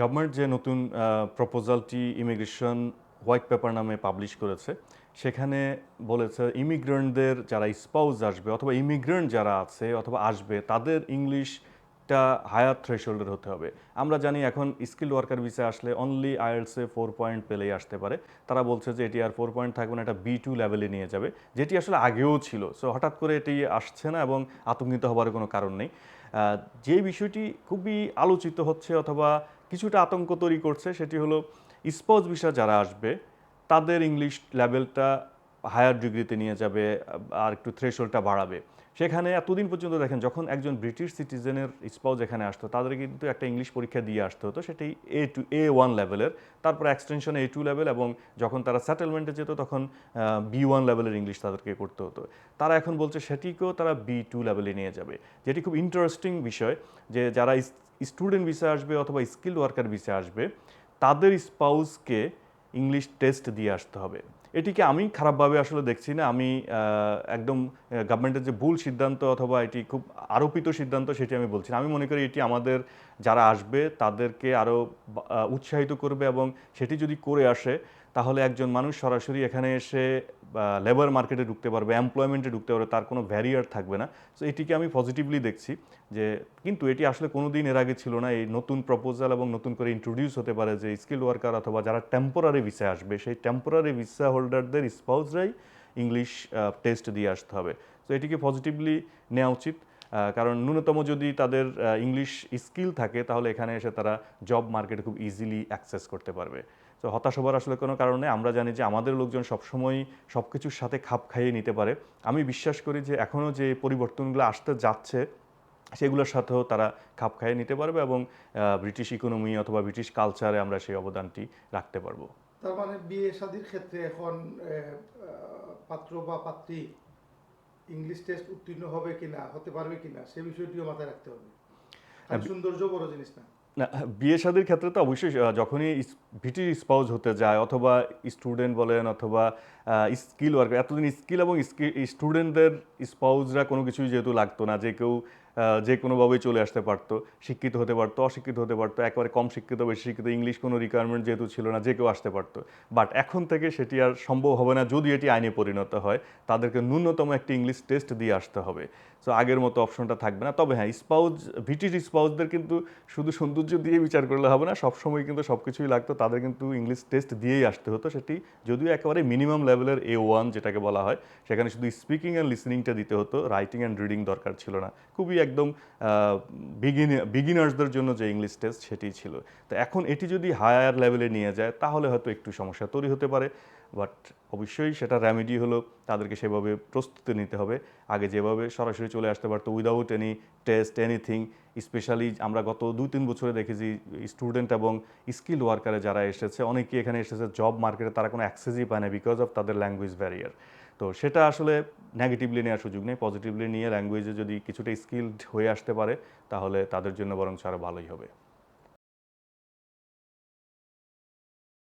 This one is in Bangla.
গভর্নমেন্ট যে নতুন প্রপোজালটি ইমিগ্রেশন হোয়াইট পেপার নামে পাবলিশ করেছে, সেখানে বলেছে ইমিগ্রেন্টদের যারা স্পাউস আসবে অথবা ইমিগ্রেন্ট যারা আছে অথবা আসবে, তাদের ইংলিশটা হায়ার থ্রেশোল্ডের হতে হবে। আমরা জানি এখন স্কিল ওয়ার্কার ভিসা আসলে অনলি আইএলসে ফোর পয়েন্ট পেলেই আসতে পারে। তারা বলছে যে এটি আর ফোর পয়েন্ট থাকবে না, এটা বি টু লেভেলে নিয়ে যাবে, যেটি আসলে আগেও ছিল। সো হঠাৎ করে এটি আসছে না এবং আতঙ্কিত হবার কোনো কারণ নেই। যে বিষয়টি খুবই আলোচিত হচ্ছে অথবা কিছুটা আতঙ্ক তৈরি করছে সেটি হলো স্পজ ভিসা যারা আসবে তাদের ইংলিশ লেভেলটা হায়ার ডিগ্রিতে নিয়ে যাবে, আর একটু থ্রেশোল্ডটা বাড়াবে। সেখানে এতদিন পর্যন্ত দেখেন, যখন একজন ব্রিটিশ সিটিজেনের স্পাউস এখানে আসতো তাদের কিন্তু একটা ইংলিশ পরীক্ষা দিয়ে আসতে হতো, সেটাই এ টু এ ওয়ান লেভেলের তারপর এক্সটেনশন এ টু লেভেল এবং যখন তারা সেটেলমেন্টে যেত, তখন বি ওয়ান লেভেলের ইংলিশ তাদেরকে করতে হতো। তারা এখন বলছে সেটিকেও তারা বি টু লেভেলে নিয়ে যাবে। যেটি খুব ইন্টারেস্টিং বিষয় যে যারা স্টুডেন্ট ভিসা আসবে অথবা স্কিল ওয়ার্কার ভিসা আসবে, তাদের স্পাউসকে ইংলিশ টেস্ট দিয়ে আসতে হবে। এটিকে আমি খারাপভাবে আসলে দেখছি না আমি একদম গভর্নমেন্টের যে ভুল সিদ্ধান্ত অথবা এটি খুব আরোপিত সিদ্ধান্ত সেটি আমি বলছি না। আমি মনে করি এটি আমাদের যারা আসবে তাদেরকে আরও উৎসাহিত করবে এবং সেটি যদি করে আসে, তাহলে একজন মানুষ সরাসরি এখানে এসে লেবার মার্কেটে ঢুকতে পারবে এমপ্লয়মেন্টে ঢুকতে পারবে, তার কোনো ভ্যারিয়ার থাকবে না। সো এটিকে আমি পজিটিভলি দেখছি যে, কিন্তু এটি আসলে কোনো দিন এর আগে ছিল না। এই নতুন প্রপোজাল এবং নতুন করে ইন্ট্রোডিউস হতে পারে যে স্কিল ওয়ার্কার অথবা যারা টেম্পোরারি ভিসা আসবে, সেই টেম্পোরারি ভিসা হোল্ডারদের স্পাউসরাই ইংলিশ টেস্ট দিয়ে আসতে হবে। তো এটিকে পজিটিভলি নেওয়া উচিত। কারণ ন্যূনতম যদি তাদের ইংলিশ স্কিল থাকে, তাহলে এখানে এসে তারা জব মার্কেটে খুব ইজিলি অ্যাক্সেস করতে পারবে। তো হতাশ হবার আসলে কোনো কারণ আমরা জানি যে আমাদের লোকজন সবসময় সব কিছুর সাথে খাপ খাইয়ে নিতে পারে। আমি বিশ্বাস করি যে এখনও যে পরিবর্তনগুলো আসতে যাচ্ছে, সেগুলোর সাথেও তারা খাপ খাইয়ে নিতে পারবে এবং ব্রিটিশ ইকোনমি অথবা ব্রিটিশ কালচারে আমরা সেই অবদানটি রাখতে পারব। তার মানে বিয়ে শাদির ক্ষেত্রে এখন পাত্র বা পাত্রী ইংলিশ টেস্ট উত্তীর্ণ হবে কিনা হতে পারবে কিনা সে বিষয়টিও মাথায় রাখতে হবে। খালি সৌন্দর্য বড় জিনিস না। না বিয়ে শাদির ক্ষেত্রে তো অবশ্যই যখনই ভিটির স্পাউজ হতে যায় অথবা স্টুডেন্ট বলেন অথবা স্কিল ওয়ার্ক এতদিন স্কিল এবং স্টুডেন্টদের স্পাউজরা কোনো কিছুই যেহেতু লাগতো না যে কেউ যে কোনোভাবেই চলে আসতে পারতো, শিক্ষিত হতে পারতো, অশিক্ষিত হতে পারতো, একেবারে কম শিক্ষিত, বেশি শিক্ষিত, ইংলিশ কোনো রিকোয়ারমেন্ট যেহেতু ছিল না, যে কেউ আসতে পারতো। বাট এখন থেকে সেটি আর সম্ভব হবে না, যদি এটি আইনে পরিণত হয়, তাদেরকে ন্যূনতম একটি ইংলিশ টেস্ট দিয়ে আসতে হবে। সো আগের মতো অপশনটা থাকবে না। তবে হ্যাঁ স্পাউজ ব্রিটিশ স্পাউজদের কিন্তু শুধু সৌন্দর্য দিয়ে বিচার করলে হবে না, সবসময় কিন্তু সব কিছুই লাগতো, তাদের কিন্তু ইংলিশ টেস্ট দিয়েই আসতে হতো। সেটি যদিও একেবারে মিনিমাম লেভেলের এ ওয়ান যেটাকে বলা হয়, সেখানে শুধু স্পিকিং অ্যান্ড লিসনিংটা দিতে হতো রাইটিং অ্যান্ড রিডিং দরকার ছিল না। খুবই একদম বিগিনার্সদের জন্য যে ইংলিশ টেস্ট সেটি ছিল। তো এখন এটি যদি হায়ার লেভেলে নিয়ে যায়, তাহলে হয়তো একটু সমস্যা তৈরি হতে পারে। বাট অবশ্যই সেটা রেমেডি হলো, তাদেরকে সেভাবে প্রস্তুতি নিতে হবে। আগে যেভাবে সরাসরি চলে আসতে পারতো without any test anything specially আমরা গত দুই তিন বছরে দেখেছি স্টুডেন্ট এবং স্কিল ওয়ার্কারে যারা এসেছে অনেকেই এখানে এসেছে জব মার্কেটে তারা কোনো অ্যাক্সেসই পায় না বিকজ অফ তাদের ল্যাঙ্গুয়েজ ব্যারিয়ার তো সেটা আসলে নেগেটিভলি নেওয়ার সুযোগ নেই। পজিটিভলি নিয়ে ল্যাঙ্গুয়েজে যদি কিছুটা স্কিলড হয়ে আসতে পারে, তাহলে তাদের জন্য বরং আরও ভালোই হবে।